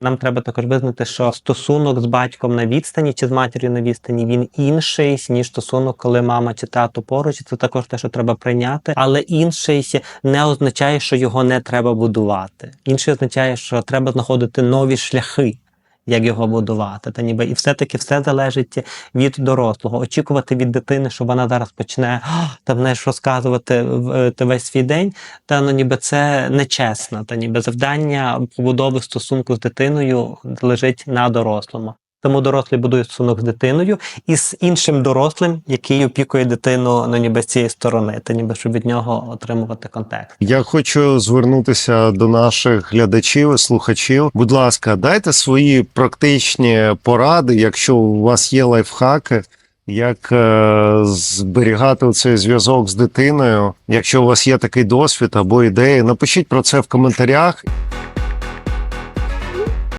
Нам треба також визнати, що стосунок з батьком на відстані чи з матір'ю на відстані він інший, ніж стосунок, коли мама чи тато поруч. Це також те, що треба прийняти. Але інший не означає, що його не треба будувати. Інший означає, що треба знаходити нові шляхи. Як його будувати, та ніби і все-таки все залежить від дорослого. Очікувати від дитини, що вона зараз почне «А, там знаєш, розказувати е, весь свій день, та ну ніби це нечесно. Та ніби завдання побудови стосунку з дитиною лежить на дорослому. Тому дорослий будує стосунок з дитиною і з іншим дорослим, який опікує дитину ну, ніби з цієї сторони, та ніби щоб від нього отримувати контекст. Я хочу звернутися до наших глядачів і слухачів. Будь ласка, дайте свої практичні поради, якщо у вас є лайфхаки, як е, зберігати цей зв'язок з дитиною. Якщо у вас є такий досвід або ідеї, напишіть про це в коментарях.